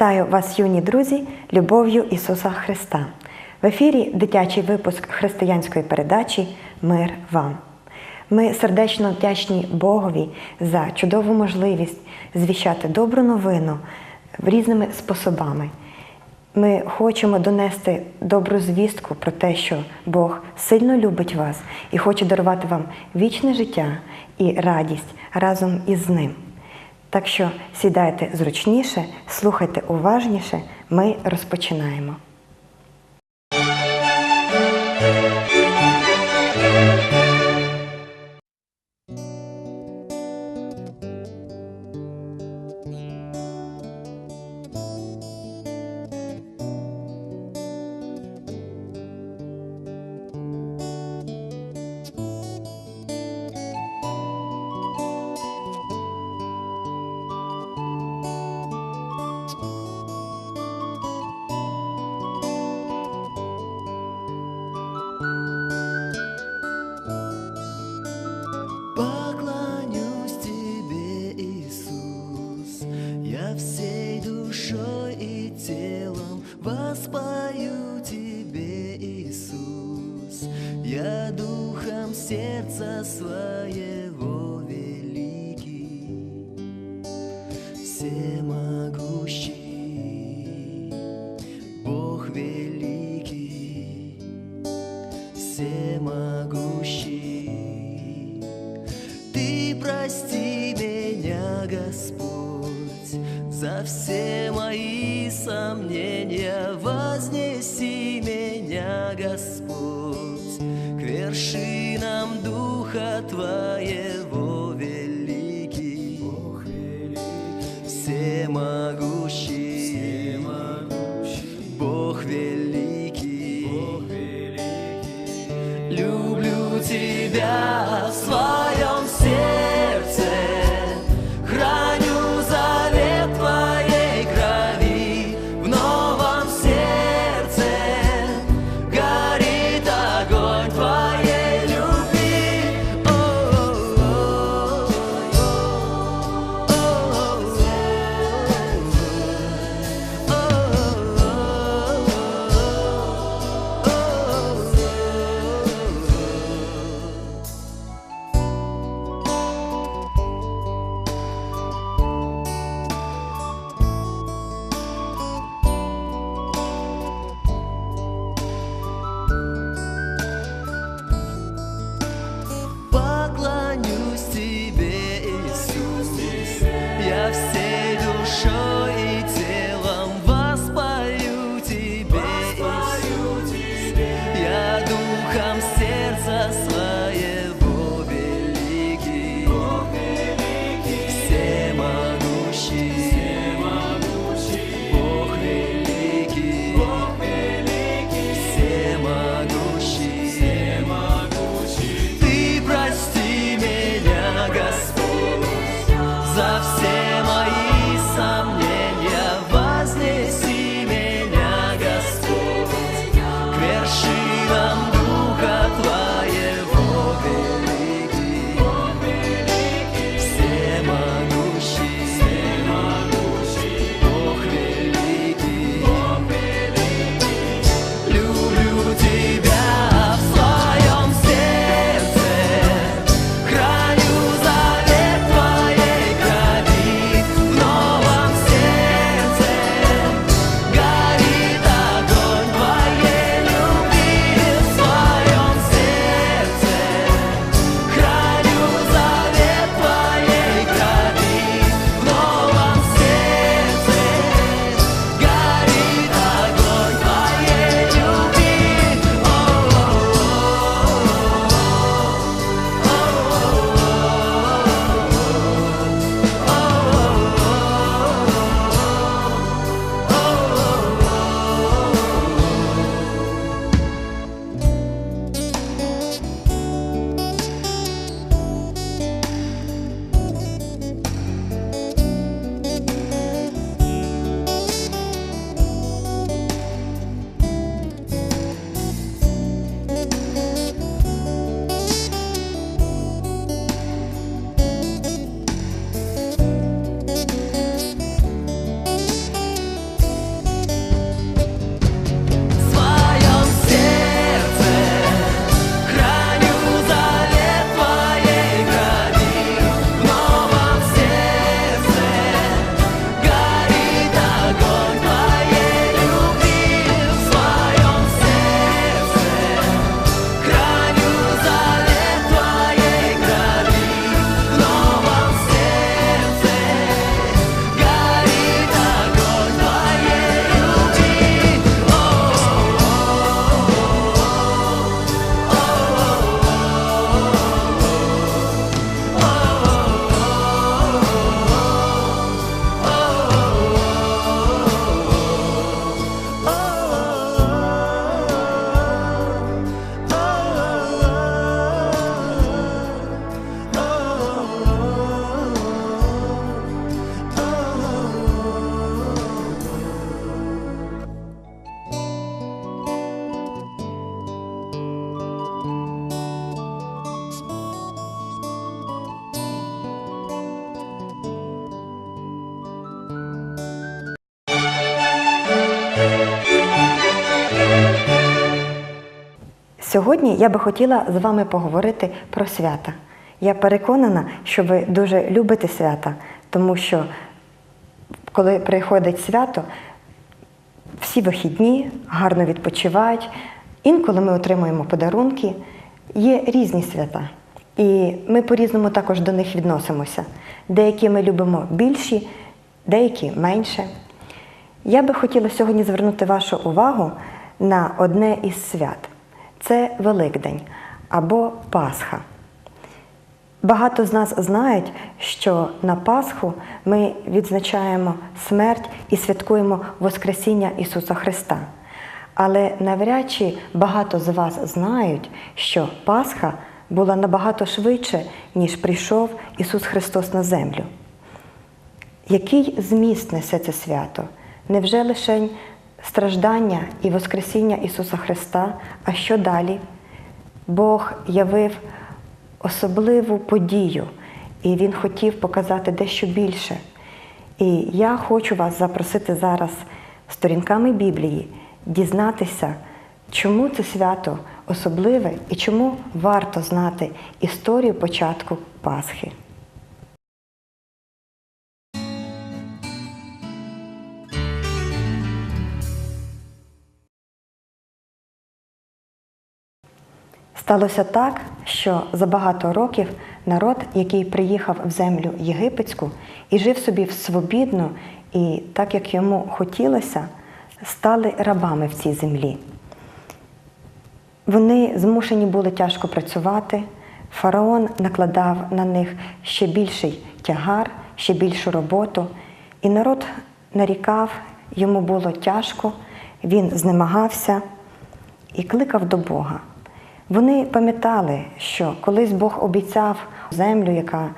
Вітаю вас, юні друзі, любов'ю Ісуса Христа. В ефірі дитячий випуск християнської передачі Мир вам. Ми сердечно вдячні Богові за чудову можливість звіщати добру новину різними способами. Ми хочемо донести добру звістку про те, що Бог сильно любить вас і хоче дарувати вам вічне життя і радість разом із ним. Так що сідайте зручніше, слухайте уважніше, ми розпочинаємо. Всемогущий, sua Сьогодні я би хотіла з вами поговорити про свята. Я переконана, що ви дуже любите свята, тому що коли приходить свято, всі вихідні гарно відпочивають. Інколи ми отримуємо подарунки. Є різні свята. І ми по-різному також до них відносимося. Деякі ми любимо більші, деякі менше. Я би хотіла сьогодні звернути вашу увагу на одне із свят це Великдень або Пасха. Багато з нас знають, що на Пасху ми відзначаємо смерть і святкуємо Воскресіння Ісуса Христа. Але навряд чи багато з вас знають, що Пасха була набагато швидше, ніж прийшов Ісус Христос на землю. Який зміст несе це свято? Невже лише страждання і Воскресіння Ісуса Христа? А що далі? Бог явив особливу подію, і Він хотів показати дещо більше. І я хочу вас запросити зараз сторінками Біблії дізнатися, чому це свято особливе і чому варто знати історію початку Пасхи. Сталося так, що за багато років народ, який приїхав в землю єгипетську і жив собі свобідно, і так як йому хотілося, стали рабами в цій землі. Вони змушені були тяжко працювати. Фараон накладав на них ще більший тягар, ще більшу роботу, і народ нарікав, йому було тяжко, він знемагався і кликав до Бога. Вони пам'ятали, що колись Бог обіцяв землю, яка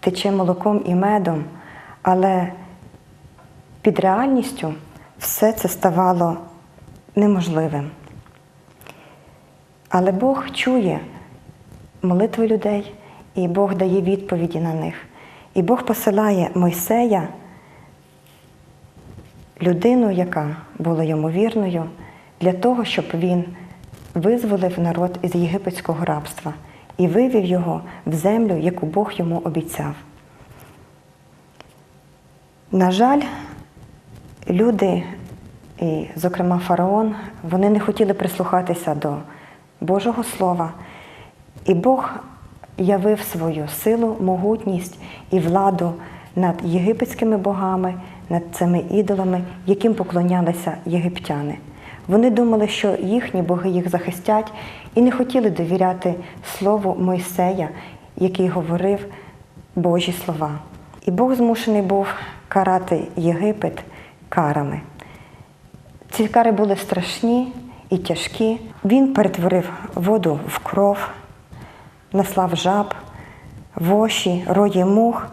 тече молоком і медом, але під реальністю все це ставало неможливим. Але Бог чує молитви людей, і Бог дає відповіді на них. І Бог посилає Мойсея, людину, яка була йому вірною, для того, щоб він визволив народ із єгипетського рабства і вивів його в землю, яку Бог йому обіцяв. На жаль, люди, і, зокрема фараон, вони не хотіли прислухатися до Божого Слова, і Бог явив свою силу, могутність і владу над єгипетськими богами, над цими ідолами, яким поклонялися єгиптяни. Вони думали, що їхні боги їх захистять, і не хотіли довіряти слову Мойсея, який говорив Божі слова. І Бог змушений був карати Єгипет карами. Ці кари були страшні і тяжкі. Він перетворив воду в кров, наслав жаб, воші, рої мух,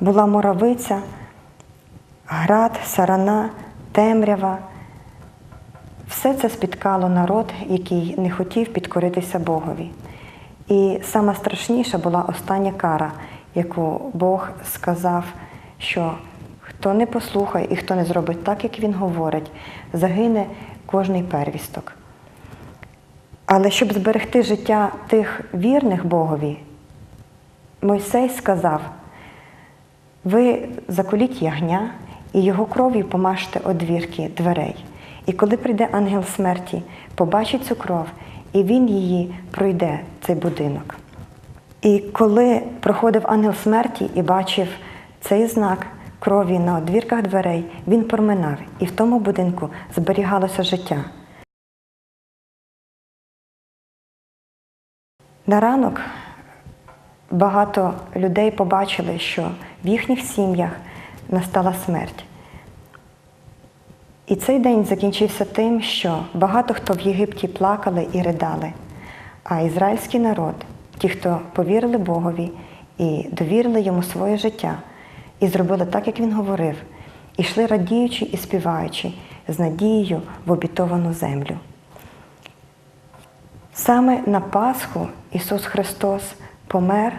була моровиця, град, сарана, темрява. Все це спіткало народ, який не хотів підкоритися Богові. І сама страшніша була остання кара, яку Бог сказав, що хто не послухає і хто не зробить так, як він говорить, загине кожний первісток. Але щоб зберегти життя тих вірних Богові, Мойсей сказав: ви заколіть ягня і його кров'ю помажте одвірки дверей. І коли прийде ангел смерті, побачить цю кров, і він її пройде, цей будинок. І коли проходив ангел смерті і бачив цей знак крові на одвірках дверей, він проминав, і в тому будинку зберігалося життя. На ранок багато людей побачили, що в їхніх сім'ях настала смерть. І цей день закінчився тим, що багато хто в Єгипті плакали і ридали, а ізраїльський народ, ті, хто повірили Богові і довірили йому своє життя, і зробили так, як він говорив, і йшли радіючи і співаючи з надією в обітовану землю. Саме на Пасху Ісус Христос помер,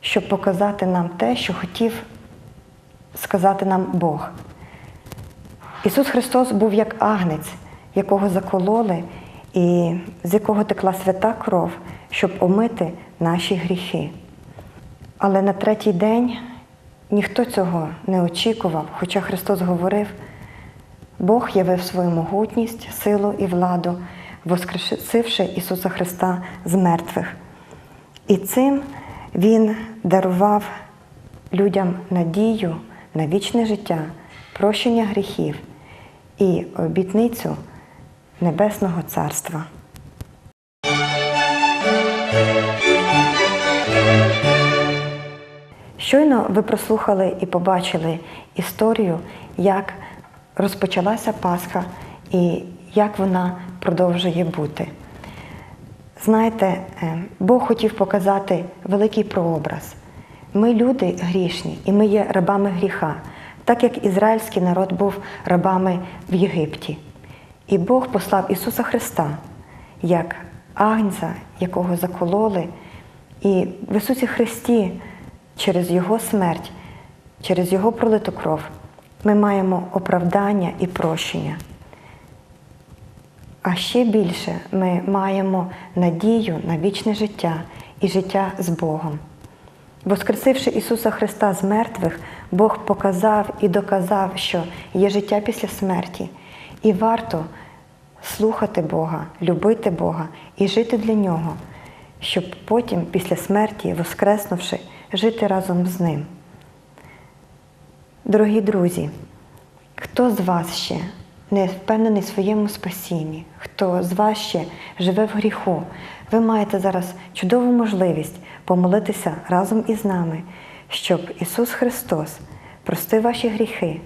щоб показати нам те, що хотів сказати нам Бог. Ісус Христос був як агнець, якого закололи, і з якого текла свята кров, щоб омити наші гріхи. Але на третій день ніхто цього не очікував, хоча Христос говорив, Бог явив свою могутність, силу і владу, воскресивши Ісуса Христа з мертвих. І цим Він дарував людям надію на вічне життя, прощення гріхів і обітницю Небесного Царства. Щойно ви прослухали і побачили історію, як розпочалася Пасха і як вона продовжує бути. Знаєте, е, Бог хотів показати великий прообраз. Ми люди грішні, і ми є рабами гріха, так як ізраїльський народ був рабами в Єгипті. І Бог послав Ісуса Христа як агнця, якого закололи, і в Ісусі Христі через Його смерть, через Його пролиту кров ми маємо оправдання і прощення. А ще більше ми маємо надію на вічне життя і життя з Богом. Воскресивши Ісуса Христа з мертвих, Бог показав і доказав, що є життя після смерті, і варто слухати Бога, любити Бога і жити для Нього, щоб потім, після смерті, воскреснувши, жити разом з Ним. Дорогі друзі, хто з вас ще не впевнений в своєму спасінні, хто з вас ще живе в гріху, ви маєте зараз чудову можливість помолитися разом із нами, щоб Ісус Христос простив ваші гріхи,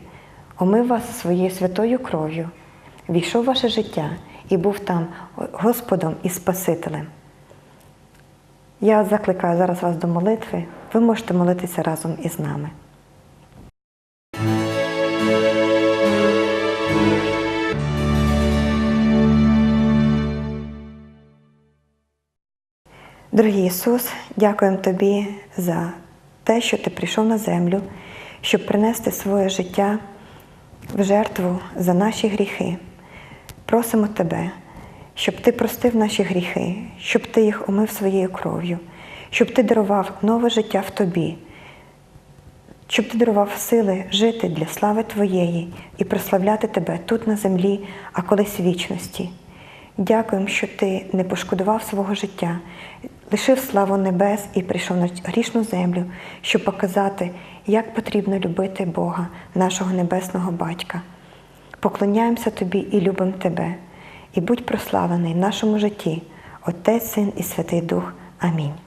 омив вас своєю святою кров'ю, війшов в ваше життя і був там Господом і Спасителем. Я закликаю зараз вас до молитви. Ви можете молитися разом із нами. Дорогий Ісус, дякуємо Тобі за те, що Ти прийшов на землю, щоб принести своє життя в жертву за наші гріхи. Просимо Тебе, щоб Ти простив наші гріхи, щоб Ти їх омив своєю кров'ю, щоб Ти дарував нове життя в Тобі, щоб Ти дарував сили жити для слави Твоєї і прославляти Тебе тут на землі, а колись в вічності. Дякуємо, що Ти не пошкодував свого життя, лишив славу небес і прийшов на грішну землю, щоб показати, як потрібно любити Бога, нашого небесного батька. Поклоняємося Тобі і любимо Тебе, і будь прославлений в нашому житті, Отець, Син і Святий Дух. Амінь.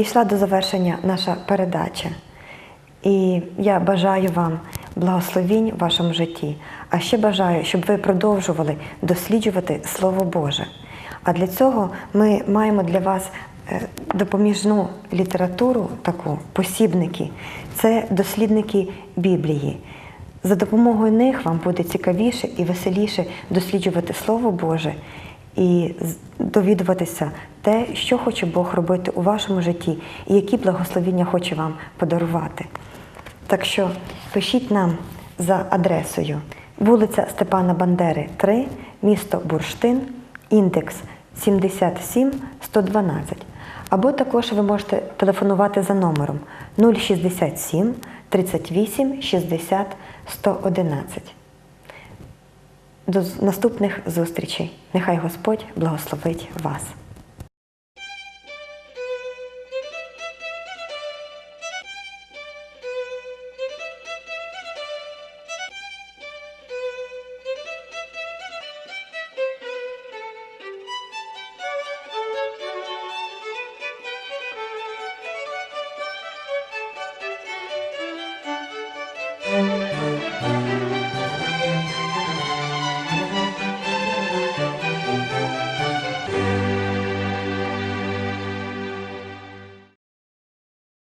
Надійшла до завершення наша передача. І я бажаю вам благословінь в вашому житті. А ще бажаю, щоб ви продовжували досліджувати Слово Боже. А для цього ми маємо для вас е, допоміжну літературу, таку посібники. Це дослідники Біблії. За допомогою них вам буде цікавіше і веселіше досліджувати Слово Боже і довідуватися те, що хоче Бог робити у вашому житті і які благословіння хоче вам подарувати. Так що пишіть нам за адресою вулиця Степана Бандери, 3, місто Бурштин, індекс 77 112. Або також ви можете телефонувати за номером 067 38 60 111. До наступних зустрічей. Нехай Господь благословить вас.